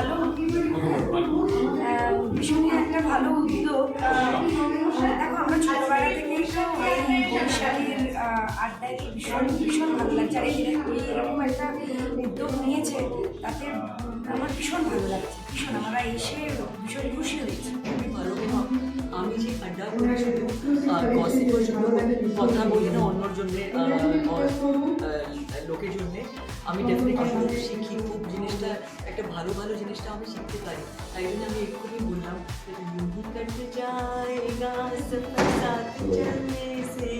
ভালো ভীষণই একটা ভালো উদ্যোগ। দেখো আমরা ছোটবেলা থেকেই তো এই বৈশাখীর আহ, আড্ডায় ভীষণ ভীষণ ভালো লাগছে। আর এরকম একটা উদ্যোগ নিয়েছে তাতে আমার ভীষণ ভালো লাগছে ভীষণ। আমরা এসে ভীষণ খুশি হয়েছি। ভালো আমি যে আড্ডা করি শুধু গসিপের জন্য কথা বলি না অন্যর জন্যে লোকের জন্যে আমি ডেফিনেটলি খুব শিখি খুব জিনিসটা একটা ভালো ভালো জিনিসটা আমি শিখতে পারি তাই জন্য আমি এক্ষুনি বললাম যে यूं ही कट जाएगा सफर साथ चलने से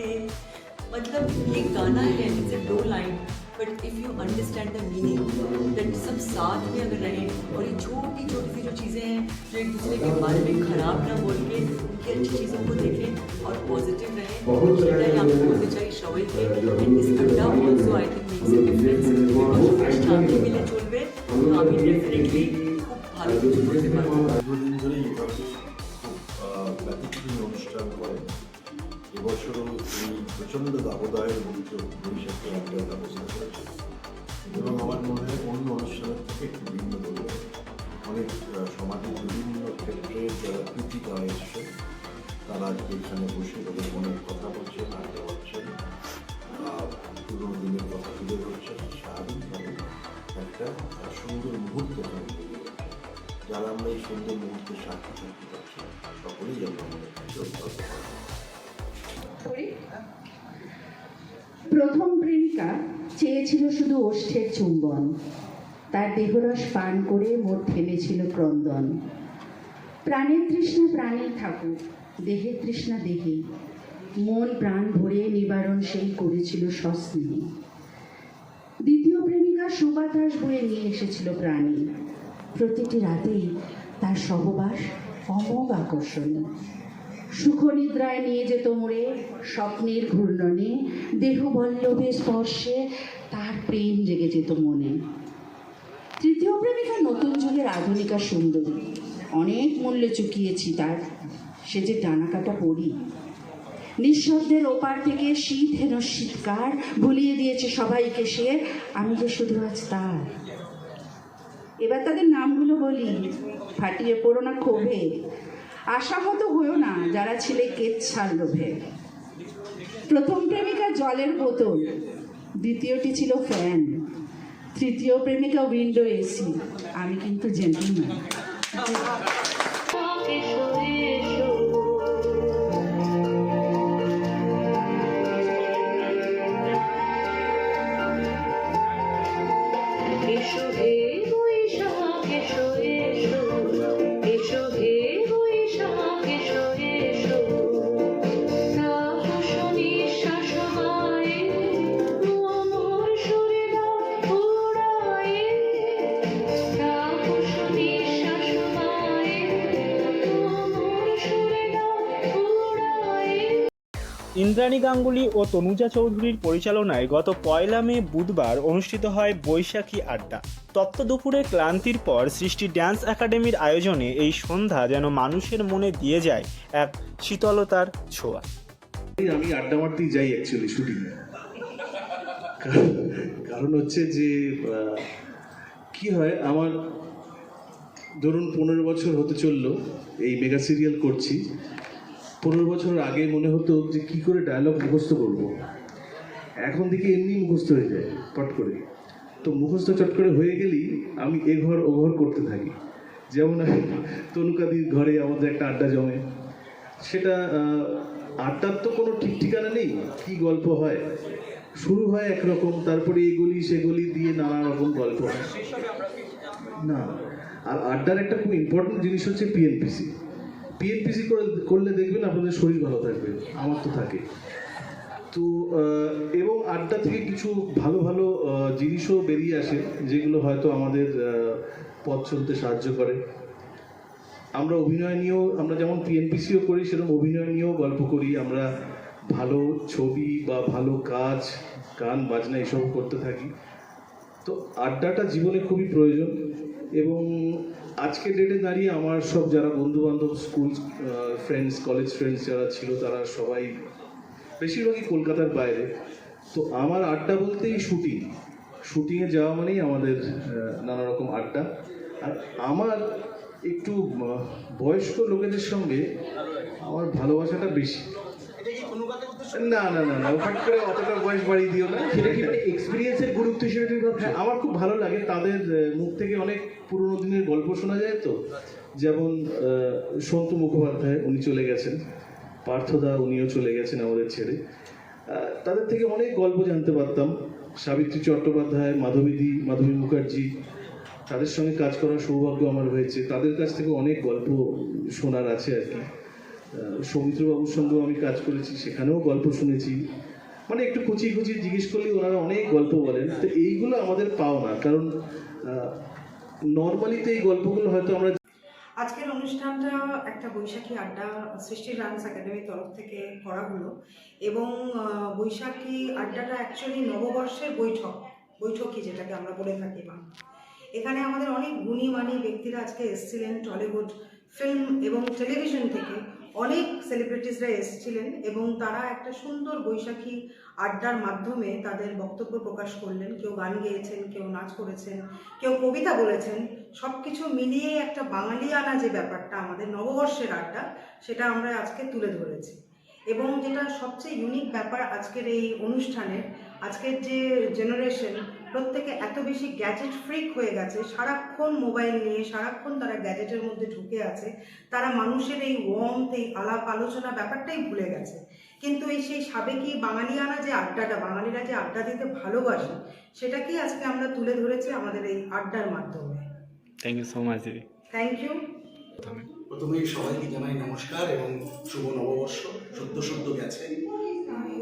मतलब ये गाना है इट्स दो line but if you understand the meaning that सब साथ में अगर रहें और ये छोटी छोटी सी जो चीज़ें हैं जो एक दूसरे के बारे में खराब ना बोल के उनकी अच्छी चीज़ों को देखें और पॉजिटिव रहें সেটাই আমি বলতে চাই সবাইকে And this আড্ডা অলসো আই থিঙ্ক ডেফিনেটলি খুব ভালো অনুষ্ঠান করে এবছরও এই প্রচণ্ড দাবদাহের মধ্যে বৈশাখী আড্ডার ব্যবস্থা করেছে আমার মনে হয় অন্য অনুষ্ঠানের থেকে একটু ভিন্ন সমাজের বিভিন্ন ক্ষেত্রে যারা কৃতিকা এসছে তারা আজকে এখানে বসে তাদের মনের কথা বলছেন আড্ডা সুন্দর মুহূর্তে সাক্ষী থাকতে পারছি সকলেই করছি অত্যন্ত ভালো। প্রথম প্রেমিকা চেয়েছিল শুধু ওষ্ঠের চুম্বন। তার দেহরস পান করে মোর থেমেছিল ক্রন্দন। প্রাণের তৃষ্ণা প্রাণেই থাকুক, দেহের তৃষ্ণা দেহে মন প্রাণ ভরে নিবারণ সেই করেছিল সস্নেহে। দ্বিতীয় প্রেমিকা সুবাতাস বয়ে নিয়ে এসেছিল প্রাণী। প্রতিটি রাতেই তার সহবাস অমোঘ আকর্ষণীয় সুখনিদ্রায় নিয়ে যেত মোড়ে স্বপ্নের ঘূর্ণনে দেহ বল্লভে স্পর্শে তার প্রেম জেগে যেত মনে। তৃতীয় প্রেমিকা নতুন যুগের আধুনিকা সুন্দরী। অনেক মূল্য চুকিয়েছি তার সে যে ডানা কাটা পড়ি নিঃশব্দের ওপার থেকে শীত হেন শীতকার, ভুলিয়ে দিয়েছে সবাইকে সে, আমি যে শুধু আজ তার। এবার তাদের নামগুলো বলি। ফাটিয়ে পড়ো না ক্ষোভে। আশাহত হয়েও না যারা ছিলে কেচ্ছার লোভে। প্রথম প্রেমিকা জলের বোতল, দ্বিতীয়টি ছিল ফ্যান, তৃতীয় প্রেমিকা উইন্ডো এসি। আমি কিন্তু জেন্টলম্যান ইন্দ্রাণী গাঙ্গুলি ও তনুজা চৌধুরীর পরিচালনায় গত পয়লা মে বুধবার অনুষ্ঠিত হয় বৈশাখী আড্ডা। তপ্ত দুপুরে ক্লান্তির পর সৃষ্টি ড্যান্স একাডেমির আয়োজনে এই সন্ধ্যা যেন মানুষের মনে দিয়ে যায় এক শীতলতার ছোঁয়া। আমি আড্ডা মারতেই যাই অ্যাকচুয়ালি শুটিংয়ে কারণ হচ্ছে যে কি হয়, আমার ধরুন পনেরো বছর হতে চলল, এই মেগা সিরিয়াল করছি। পনেরো বছর আগে মনে হতো যে কি করে ডায়লগ মুখস্থ করব। এখন থেকে এমনি মুখস্থ হয়ে যায় পট করে। তো মুখস্থ চট করে হয়ে গেলেই আমি এ ঘর ও ঘর করতে থাকি। যেমন তনুকাদির ঘরে আমাদের একটা আড্ডা জমে। সেটা আড্ডার তো কোনো ঠিক ঠিকানা নেই, কি গল্প হয়? শুরু হয় একরকম, তারপরে এগুলি সেগুলি দিয়ে নানা রকম গল্প হয়। না, আর আড্ডার একটা খুব ইম্পর্টেন্ট জিনিস হচ্ছে পিএনপিসি পিএনপিসি করে করলে দেখবেন আপনাদের শরীর ভালো থাকবে, আমার তো থাকে। তো এবং আড্ডা থেকে কিছু ভালো ভালো জিনিসও বেরিয়ে আসে, যেগুলো হয়তো আমাদের পথ চলতে সাহায্য করে। আমরা অভিনয় নিয়েও, আমরা যেমন পিএনপিসিও করি, সেরকম অভিনয় নিয়েও গল্প করি। আমরা ভালো ছবি বা ভালো কাজ, গান, বাজনা এসব করতে থাকি। তো আড্ডাটা জীবনে খুবই প্রয়োজন এবং আজকের ডেটে দাঁড়িয়ে আমার সব যারা বন্ধু বান্ধব স্কুল ফ্রেন্ডস কলেজ ফ্রেন্ডস যারা ছিল, তারা সবাই বেশিরভাগই কলকাতার বাইরে। তো আমার আড্ডা বলতেই শুটিং শুটিংয়ে যাওয়া মানেই আমাদের নানা রকম আড্ডা। আর আমার একটু বয়স্ক লোকেদের সঙ্গে আমার ভালোবাসাটা বেশি। না না না না ওখান করে অতটা বয়স বাড়িয়ে দিও না। সেটা কি মানে এক্সপিরিয়েন্সের গুরুত্ব হিসেবে তুমি ভাবছ? হ্যাঁ আমার খুব ভালো লাগে তাদের মুখ থেকে অনেক পুরোনো দিনের গল্প শোনা যায় তো। যেমন সন্তু মুখোপাধ্যায় উনি চলে গেছেন। পার্থদা উনিও চলে গেছেন আমাদের ছেড়ে। তাদের থেকে অনেক গল্প জানতে পারতাম। সাবিত্রী চট্টোপাধ্যায় মাধবীদি মাধবী মুখার্জি তাদের সঙ্গে কাজ করার সৌভাগ্য আমার হয়েছে। তাদের কাছ থেকে অনেক গল্প শোনার আছে আর কি। সৌমিত্রবাবুর সঙ্গেও আমি কাজ করেছি, সেখানেও গল্প শুনেছি। মানে একটু কুচিয়ে কুচিয়ে জিজ্ঞেস করলে ওনারা অনেক গল্প বলেন। তো এইগুলো আমাদের পাও না কারণ নর্মালি তো এই গল্পগুলো হয়তো আমরা আজকের অনুষ্ঠানটা একটা বৈশাখী আড্ডা সৃষ্টি ডান্স একাডেমির তরফ থেকে করা হলো এবং বৈশাখী আড্ডাটা অ্যাকচুয়ালি নববর্ষের বৈঠক, বৈঠকই যেটাকে আমরা বলে থাকি বা। এখানে আমাদের অনেক গুণী মানী ব্যক্তিরা আজকে এসেছিলেন টলিউড ফিল্ম এবং টেলিভিশন থেকে। অনেক সেলিব্রিটিসরা এসেছিলেন এবং তারা একটা সুন্দর বৈশাখী আড্ডার মাধ্যমে তাদের বক্তব্য প্রকাশ করলেন। কেউ গান গেয়েছেন, কেউ নাচ করেছেন, কেউ কবিতা বলেছেন। সব কিছু মিলিয়ে একটা বাঙালিয়ানা যে ব্যাপারটা, আমাদের নববর্ষের আড্ডা, সেটা আমরা আজকে তুলে ধরেছি। এবং যেটা সবচেয়ে ইউনিক ব্যাপার আজকের এই অনুষ্ঠানের, আজকের যে জেনারেশন প্রত্যেকে এত বেশি গ্যাজেট ফ্রিক হয়ে গেছে সারাক্ষণ মোবাইল নিয়ে সারাক্ষণ তারা গ্যাজেটের মধ্যে ঢুকে আছে তারা মানুষের এই ওয়মথ এই আলাপ আলোচনা ব্যাপারটাই ভুলে গেছে। কিন্তু এই সেই সাবেকি বাঙালিয়ানা যে আড্ডাটা বাঙালিরা যে আড্ডা দিতে ভালোবাসে সেটাকেই আজকে আমরা তুলে ধরেছি আমাদের এই আড্ডার মাধ্যমে। থ্যাংক ইউ সো মাচ দিদি। থ্যাংক ইউ প্রথমেই সবাইকে জানাই নমস্কার এবং শুভ নববর্ষ। সদ্য সদ্য গেছে।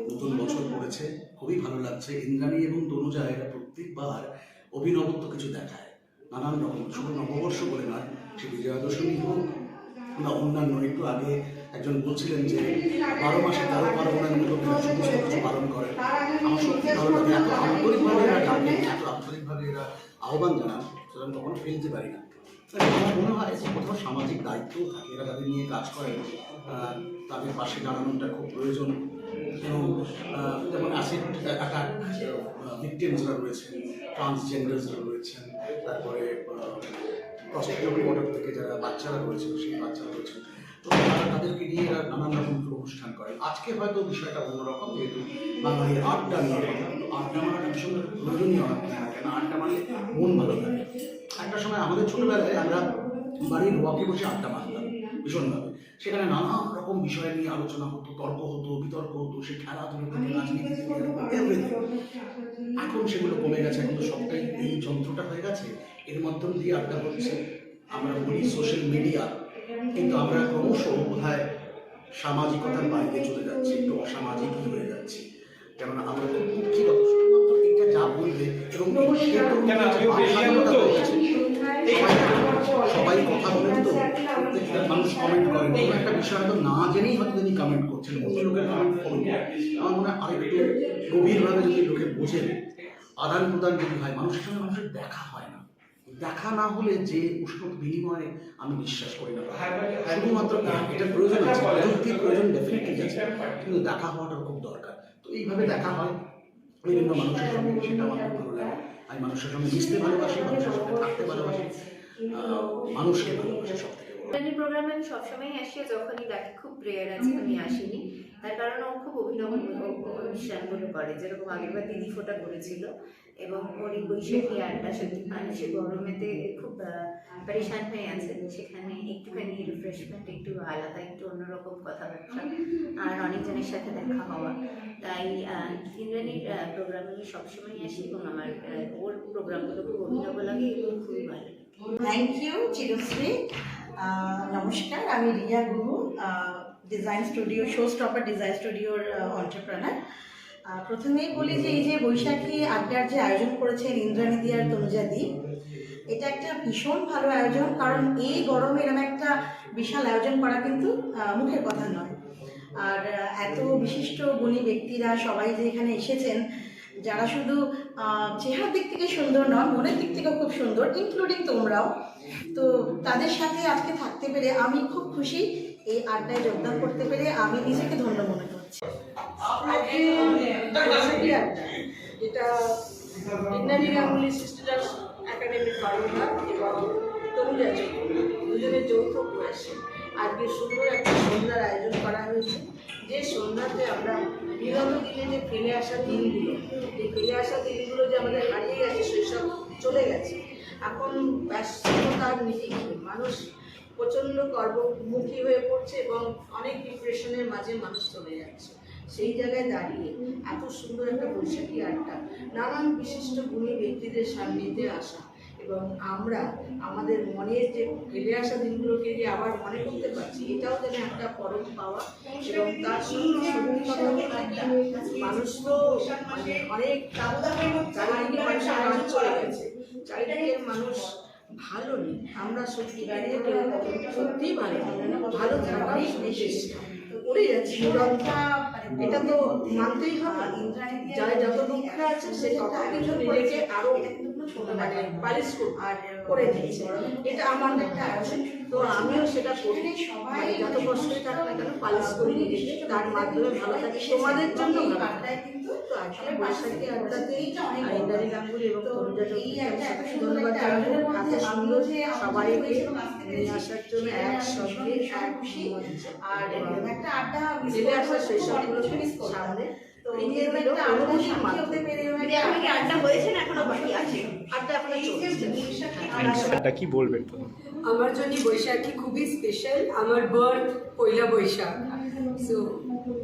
নতুন বছর পড়েছে, খুবই ভালো লাগছে। ইন্দ্রাণী এবং তনুজা এরা প্রত্যেকবার অভিনবত্ব কিছু দেখায়। নানান রকম শুধু নববর্ষ বলে নয়, সে বিজয়া দশমী হোক বা অন্যান্য, একটু আগে একজন বলছিলেন যে বারো মাসে তেরো পার্বণের মতো কিছু পালন করে। আমার সত্যি এত আন্তরিকভাবে এরা ডাকে, এত আন্তরিকভাবে এরা আহ্বান জানান সেটা আমি কখনো ফেলতে পারি না। মনে হয় যে কোথাও সামাজিক দায়িত্ব থাকে। এরা তাদের নিয়ে কাজ করেন। তাদের পাশে দাঁড়ানোটা খুব প্রয়োজন। এবং যেমন অ্যাসিড অ্যাটাক ভিকটিম রয়েছেন ট্রান্সজেন্ডার রয়েছেন, তারপরে অর্ডার থেকে যারা বাচ্চারা রয়েছেন, সেই বাচ্চারা রয়েছেন, তো তাদেরকে নিয়ে এরা নানান রকম অনুষ্ঠান করেন আজকে হয়তো বিষয়টা অন্যরকম, যেহেতু বাঙালি আড্ডা নিয়ে কথা আড্ডা মারাটা ভীষণ প্রয়োজনীয় কেন আড্ডা মারলে মন ভালো থাকে। একটা সময় আমাদের ছোটবেলায় আমরা বাড়ির ওয়াকে বসে আড্ডা মারতাম, ভীষণভাবে। সেখানে নানান রকম বিষয় নিয়ে আলোচনা হতো তর্ক হতো বিতর্ক হতো সে খেলাধুলো থেকে রাজনীতি থেকে এখন সেগুলো কমে গেছে এখন তো সবটাই এই যন্ত্রটা হয়ে গেছে। এর মাধ্যম দিয়ে আড্ডা হচ্ছে আমরা বলি সোশ্যাল মিডিয়া কিন্তু আমরা ক্রমশ বোধহয় সামাজিকতার বাইরে চলে যাচ্ছি একটু অসামাজিকই হয়ে যাচ্ছি। কেননা আমরা তো দুঃখিত শুধুমাত্র এটা যা বলবে এবং সবাই- কথা বলেন তো। প্রত্যেকটা মানুষ কমেন্ট করেন। কোনো একটা বিষয় হয়তো না জেনেই হয়তো তিনি কমেন্ট করছেন, অন্য লোকের কমেন্ট করেন। আমার মনে হয় আরেকটু গভীরভাবে যদি লোকে বোঝেন, আদান প্রদান যদি হয়, মানুষের সঙ্গে মানুষের দেখা হয় না। দেখা না হলে যে উষ্ণ বিনিময়ে আমি বিশ্বাস করি না। শুধুমাত্র এটা প্রয়োজন আছে প্রযুক্তির প্রয়োজন ডেফিনেটলি আছে। কিন্তু দেখা হওয়াটা খুব দরকার। তো এইভাবে দেখা হয় বিভিন্ন মানুষের সঙ্গে, সেটা আমার খুব ভালো লাগে। আমি মানুষের সঙ্গে মিশতে ভালোবাসি, মানুষের সঙ্গে থাকতে ভালোবাসি। মানুষকে ভালোবাসি সব থেকে প্রোগ্রামে আমি সবসময় আসি যখনই ডাকি খুব প্রেয়ার আছে আমি আসিনি। তার কারণ ও খুব অভিনব অনুষ্ঠানগুলো করে। যেরকম আগেরবার দিদি ফোটা করেছিল এবং ওর বৈশাখী আড্ডা সত্যি মানুষে গরমেতে খুব পরেশান হয়ে আছে। সেখানে একটুখানি রিফ্রেশমেন্ট একটু আলাদা একটু অন্যরকম কথাবার্তা আর অনেকজনের সাথে দেখা হওয়া। তাই আহ, ইন্দ্রাণীর প্রোগ্রামে আমি সবসময় আসি এবং আমার ওর প্রোগ্রামগুলো খুব অভিনব লাগে এবং খুবই ভালো। থ্যাংক ইউ চিরশ্রী নমস্কার আমি Riya Guru design studio show stopper design স্টুডিওর অন্টারপ্রেনার প্রথমেই বলি যে এই যে বৈশাখী আড্ডার যে আয়োজন করেছেন ইন্দ্রাণীদি আর তনুজাদি এটা একটা ভীষণ ভালো আয়োজন, কারণ এই গরমে এরকম একটা বিশাল আয়োজন করা কিন্তু মুখের কথা নয়। আর এত বিশিষ্ট গুণী ব্যক্তিরা সবাই যে এখানে এসেছেন, যারা শুধু চেহার দিক থেকে সুন্দর নয়, মনের দিক থেকেও খুব সুন্দর ইনক্লুডিং তোমরাও। তো তাদের সাথে আজকে থাকতে পেরে আমি খুব খুশি, এই আড্ডায় যোগদান করতে পেরে আমি নিজেকে ধন্য মনে করছি। সিস্টার এবং দুজনের আজকে সুন্দর একটা সন্ধ্যার আয়োজন করা হয়েছে। যে সন্ধ্যাতে আমরা বিগত দিনে যে ফেলে আসা দিনগুলো, এই ফেলে আসা দিনগুলো যে আমাদের হারিয়ে গেছে সেসব চলে গেছে। এখন ব্যস্ততার নিরিখে মানুষ প্রচণ্ড কর্মমুখী হয়ে পড়ছে এবং অনেক ডিপ্রেশনের মাঝে মানুষ চলে যাচ্ছে। সেই জায়গায় দাঁড়িয়ে এত সুন্দর একটা বৈশাখী আড্ডা, নানান বিশিষ্ট গুণী ব্যক্তিদের সান্নিধ্যে আসা এবং আমরা আমাদের মনের যে ফেলে আসা দিনগুলোকে যে আবার মনে করতে পারছি, এটাও যেন একটা পরম পাওয়া এবং তার সঙ্গে সত্যি মানে মানুষ ভালো নেই। আমরা সত্যিকারে সত্যিই ভালো। ভালো থাকারই চেষ্টা করে যাচ্ছি এটা তো মানতেই হবে। যারা যত দুঃখে আছে, সে তত কিছু নিজেকে আরও মানে পালিশ করে দিয়েছে। এটা আমার একটা আছে তো আমিও সেটা করি। যত কষ্টই থাক না কেন পালিশ করি। তার মাধ্যমে ভালো থাকে। তোমাদের জন্য ভালো তো আজকে বৈশাখী আড্ডাতেই ইন্দারি গাঙ্গুলি এবং তরুণা ধন্যবাদ এত সুন্দর সবাইকে নিয়ে আসার জন্য একসঙ্গে এক মঞ্চে। আর একটা আড্ডা ফেলে আসা শৈশবগুলো সামনে কি বলবেন আমার জন্য বৈশাখী খুবই স্পেশাল আমার birth Poila Baishakh. So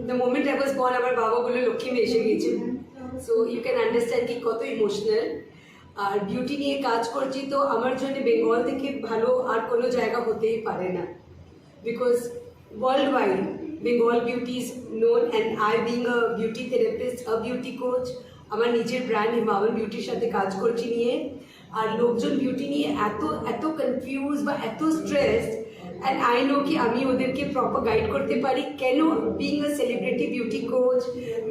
the moment I was born আমার বাবা বলে লক্ষ্মী এসে গিয়েছিল সো ইউ ক্যান আন্ডারস্ট্যান্ড কি কত ইমোশনাল আর বিউটি নিয়ে কাজ করছি তো আমার জন্য বেঙ্গল থেকে ভালো আর কোনো জায়গা হতেই পারে না। Because world wide Bengal beauty is known and I being a beauty therapist a beauty coach আমার নিজের ব্র্যান্ড হিমাবল বিউটির সাথে কাজ করছি নিয়ে। আর লোকজন বিউটি নিয়ে এত এত কনফিউজ বা এত স্ট্রেস অ্যান্ড আই নো কি আমি ওদেরকে প্রপার গাইড করতে পারি। কেন? Being a celebrity beauty coach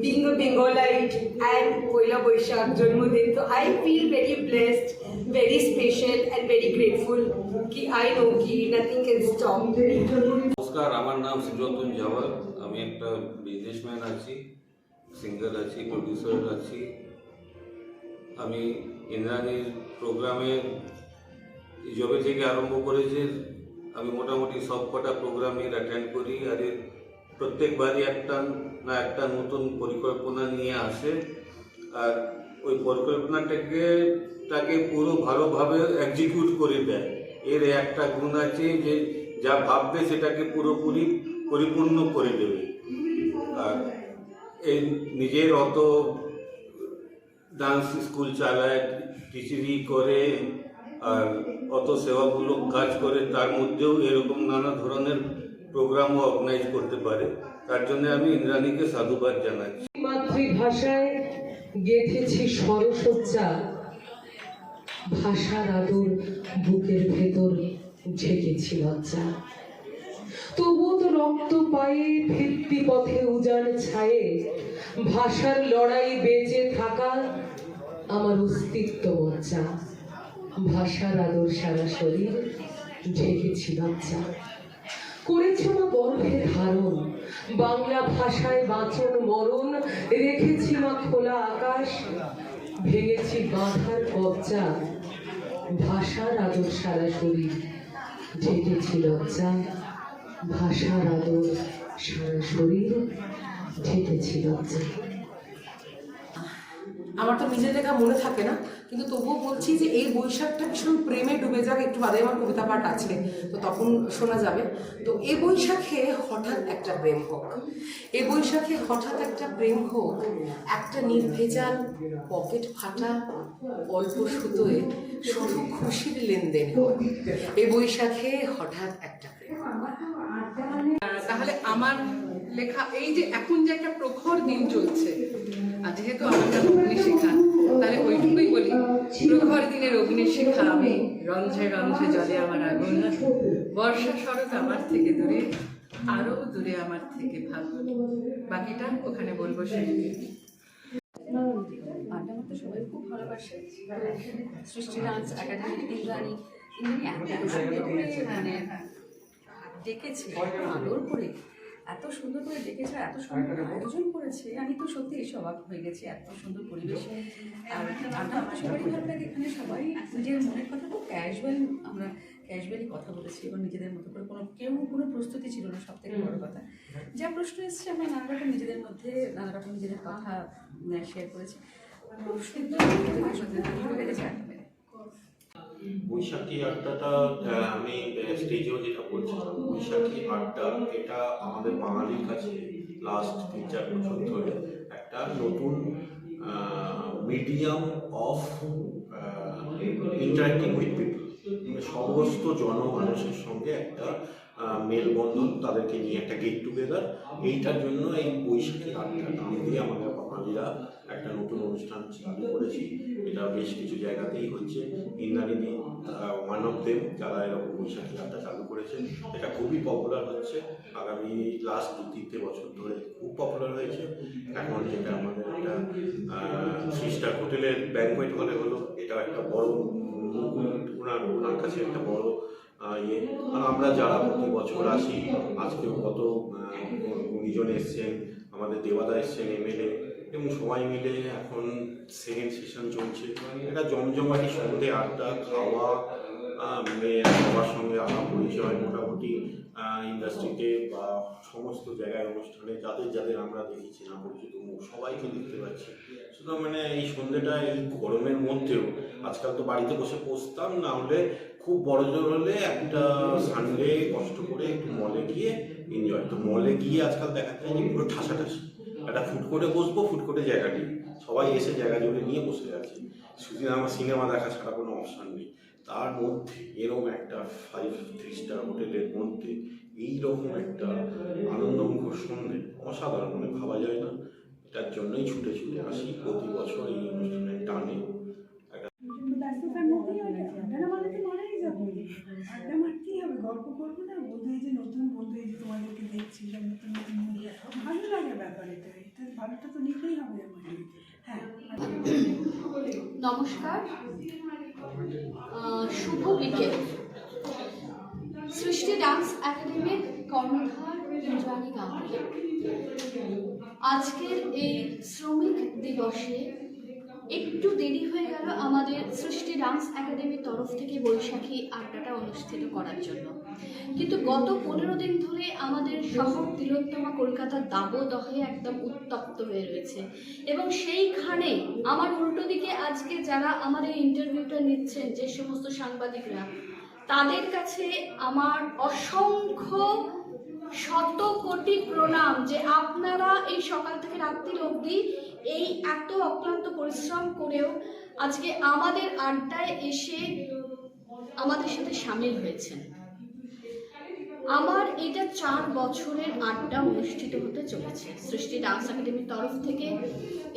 being a Bengalite and Poila Baishakh জন্মদিন। তো I feel very blessed very special and very grateful কি আই নো কি নাথিং ক্যান স্টপ নমস্কার, আমার নাম সুব্রতন জাওয়াল আমি একটা বিজনেসম্যান আছি সিঙ্গার আছি প্রডিউসার আছি। আমি ইন্দ্রাণীর প্রোগ্রামে যবে থেকে আরম্ভ করেছে। আমি মোটামুটি সব কটা প্রোগ্রামে অ্যাটেন্ড করি আর এর প্রত্যেকবারই একটা না একটা নতুন পরিকল্পনা নিয়ে আসে। আর ওই পরিকল্পনাটাকে, তাকে পুরো ভালোভাবে এক্সিকিউট করে দেয়। এর একটা গুণ আছে যে যা ভাববে সেটাকে পুরোপুরি পরিপূর্ণ করে দেবে। আর এই নিজের অত ডান্স স্কুল চালায় টিচারি করে, আর অত সেবামূলক কাজ করে, তার মধ্যেও এরকম নানা ধরনের প্রোগ্রামও অর্গানাইজ করতে পারে। তার জন্য আমি ইন্দ্রাণীকে সাধুবাদ জানাচ্ছি। মাতৃভাষায় গেঁথেছি সরসজ্জা ভাষার আদর বুকের ভেতর। ঢেকেছি লজ্জা তবুও তো রক্ত পায়ে ভিত্তি পথে উজান ছায়ে ভাষার লড়াই বেঁচে থাকা আমার অস্তিত্ব মজ্জা। ভাষার আদর সারা শরীর ঢেকেছি লজ্জা করেছ মা গর্ভে ধারণ, বাংলা ভাষায় বাঁচন মরণ, রেখেছি মা খোলা আকাশ, ভেঙেছি বাঁধার কবজা। ভাষার আদর সারা শরীর ঢেকেছি লজ্জা ভাষার আদর সারা শরীর ঢেকেছি লজ্জা আমার তো নিজের লেখা মনে থাকে না, কিন্তু তবুও বলছি যে এই বৈশাখটা ভীষণ প্রেমে ডুবে যাক, একটু বাদে আমার কবিতা পাঠ আছে, তো তখন শোনা যাবে। তো এ বৈশাখে হঠাৎ একটা প্রেম হোক এ বৈশাখে হঠাৎ একটা প্রেম হোক, একটা নির্ভেজাল পকেট ফাটা অল্প সুতোয় শুধু খুশির লেনদেন হোক এ বৈশাখে হঠাৎ একটা প্রেম তাহলে আমার লেখা, এই যে এখন যে একটা প্রখর দিন চলছে আর যেহেতু আমার নাম অগ্নিশিখা তাহলে ওইটুকুই বলি প্রখর দিনের অগ্নিশিখা আমি রন্ধ্রে রন্ধ্রে জলে আমার আগুন, বর্ষা শরৎ আমার থেকে দূরে আরও দূরে আমার থেকে ভালো বাকিটা ওখানে বলব ভালোবাসে। সৃষ্টি ডান্স একাডেমি ডেকেছে আদর করে। এত সুন্দর করে ডেকেছে এত সুন্দর করে আয়োজন করেছে আমি তো সত্যি এসে অবাক হয়ে গেছি এত সুন্দর পরিবেশ আর আমরা আমার সবারই ভালো লাগে এখানে সবাই নিজের মনের কথা খুব ক্যাজুয়াল আমরা ক্যাজুয়ালি কথা বলেছি এবং নিজেদের মতো করে কোনো কেউ কোনো প্রস্তুতি ছিল না সব থেকে বড় কথা যা প্রশ্ন এসেছে আমরা নানা রকম নিজেদের মধ্যে নানা রকম নিজেদের কথা শেয়ার করেছি খুব সুন্দর সুন্দর ভালো লেগেছে একদমই। বৈশাখী আড্ডাটা আমি স্টেজেও যেটা বলছিলাম বৈশাখী আড্ডা এটা আমাদের বাঙালির কাছে লাস্ট তিন চার বছর ধরে একটা নতুন medium of interacting with people সমস্ত জনমানুষের সঙ্গে একটা মেলবন্ধন তাদেরকে নিয়ে একটা গেট টুগেদার এইটার জন্য এই বৈশাখী আড্ডা নাম দিয়ে আমাদের বাঙালিরা একটা নতুন অনুষ্ঠান চালু করেছি। এটা বেশ কিছু জায়গাতেই হচ্ছে। ইন্দ্রাণীদি ওয়ান অফ দেম যারা এরকম বৈশাখী আড্ডা চালু করেছে এটা খুবই পপুলার হচ্ছে। আগামী লাস্ট দু, তিনটে বছর ধরে খুব পপুলার হয়েছে। এখন যেটা আমাদের একটা থ্রি স্টার হোটেলের ব্যাঙ্কোয়েট হলে হলো এটা একটা বড় ওনার ওনার কাছে একটা বড় ইয়ে আর আমরা যারা প্রতি বছর আসি আজকেও কত গুণীজন এসছেন আমাদের দেবাদা এসছেন এমএলএ এবং সবাই মিলে এখন সেকেন্ড সেশন চলছে। এটা জমজমাটি সন্ধে আড্ডা, খাওয়া মেয়ের সবার সঙ্গে আলাপ পরিচয় মোটামুটি ইন্ডাস্ট্রিতে বা সমস্ত জায়গায় অনুষ্ঠানে যাদের যাদের আমরা দেখেছি না পরিচিত সবাইকে দেখতে পাচ্ছি। শুধু মানে এই সন্ধ্যেটা এই গরমের মধ্যেও, আজকাল তো বাড়িতে বসে বসতাম, না হলে খুব বড় জোর হলে একটা সানডে কষ্ট করে একটু মলে গিয়ে এনজয় তো মলে গিয়ে আজকাল দেখা যায় যে পুরো ঠাসাঠাসি। একটা ফুড কোর্টে বসবো ফুড কোর্টে জায়গা নেই। সবাই এসে জায়গা জুড়ে নিয়ে বসে আছে। শুধু আমার সিনেমা দেখা ছাড়া কোনো অপশন নেই। তার মধ্যে এরকম একটা ফাইভ থ্রি স্টার হোটেলের মধ্যে এইরকম একটা আনন্দমুখর সন্ধে অসাধারণ ভাবা যায় না। এটার জন্যই ছুটে ছুটে আসি প্রতি বছর এই অনুষ্ঠানে টানে। গল্প করব না বন্ধু এই যে নতুন বন্ধু এই যে তোমাদেরকে দেখছি ভালো লাগে ব্যাপার এটা হ্যাঁ। নমস্কার। শুভ বিকেল। সৃষ্টি ডান্স একাডেমির কর্ণধার ইন্দ্রাণী আজকের এই শ্রমিক দিবসে একটু দেরি হয়ে গেল আমাদের সৃষ্টি ডান্স একাডেমির তরফ থেকে বৈশাখী আড্ডাটা অনুষ্ঠিত করার জন্য। কিন্তু গত পনেরো দিন ধরে আমাদের শহর তিলোত্তমা কলকাতার দাবদহে একদম উত্তপ্ত হয়ে রয়েছে। এবং সেইখানে আমার উল্টো দিকে আজকে যারা আমার এই ইন্টারভিউটা নিচ্ছেন, যে সমস্ত সাংবাদিকরা, তাদের কাছে আমার অসংখ্য শত কোটি প্রণাম যে আপনারা এই সকাল থেকে রাত্রির অবধি এই এত অক্লান্ত পরিশ্রম করেও আজকে আমাদের আড্ডায় এসে আমাদের সাথে সামিল হয়েছেন। আমার এটা চার বছরের আড্ডা অনুষ্ঠিত হতে চলেছে সৃষ্টি ডান্স একাডেমির তরফ থেকে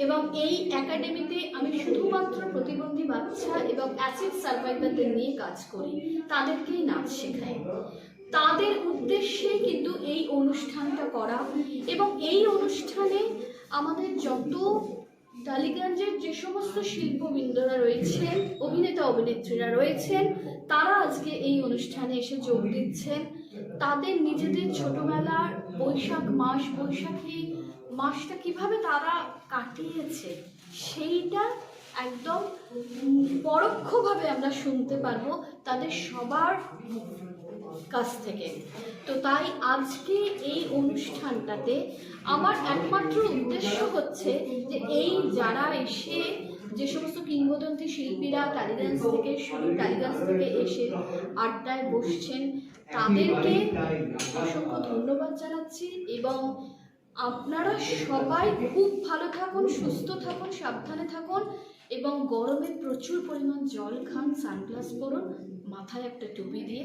এবং এই একাডেমিতে আমি শুধুমাত্র প্রতিবন্ধী বাচ্চা এবং অ্যাসিড সার্ভাইভারদের নিয়ে কাজ করি, তাদেরকেই নাচ শেখাই। তাদের উদ্দেশ্যে কিন্তু এই অনুষ্ঠানটা করা এবং এই অনুষ্ঠানে আমাদের যত টালিগঞ্জের যে সমস্ত শিল্পবৃন্দরা রয়েছেন অভিনেতা অভিনেত্রীরা রয়েছেন, তারা আজকে এই অনুষ্ঠানে এসে যোগ দিচ্ছেন। তাদের নিজেদের ছোটবেলার বৈশাখ মাস, বৈশাখী মাসটা কীভাবে তারা কাটিয়েছে, সেইটা একদম পরোক্ষভাবে আমরা শুনতে পারব তাদের সবার কাছ থেকে। তো তাই আজকে এই অনুষ্ঠানটাতে আমার একমাত্র উদ্দেশ্য হচ্ছে যে এই যারা এসে যে সমস্ত কিংবদন্তি শিল্পীরা টালিগঞ্জ থেকে শুরু টালিগঞ্জ থেকে এসে আড্ডায় বসছেন তাদেরকে অসংখ্য ধন্যবাদ জানাচ্ছি এবং আপনারা সবাই খুব ভালো থাকুন, সুস্থ থাকুন, সাবধানে থাকুন এবং গরমে প্রচুর পরিমাণ জল খান, সানগ্লাস পরুন, মাথায় একটা টুপি দিয়ে।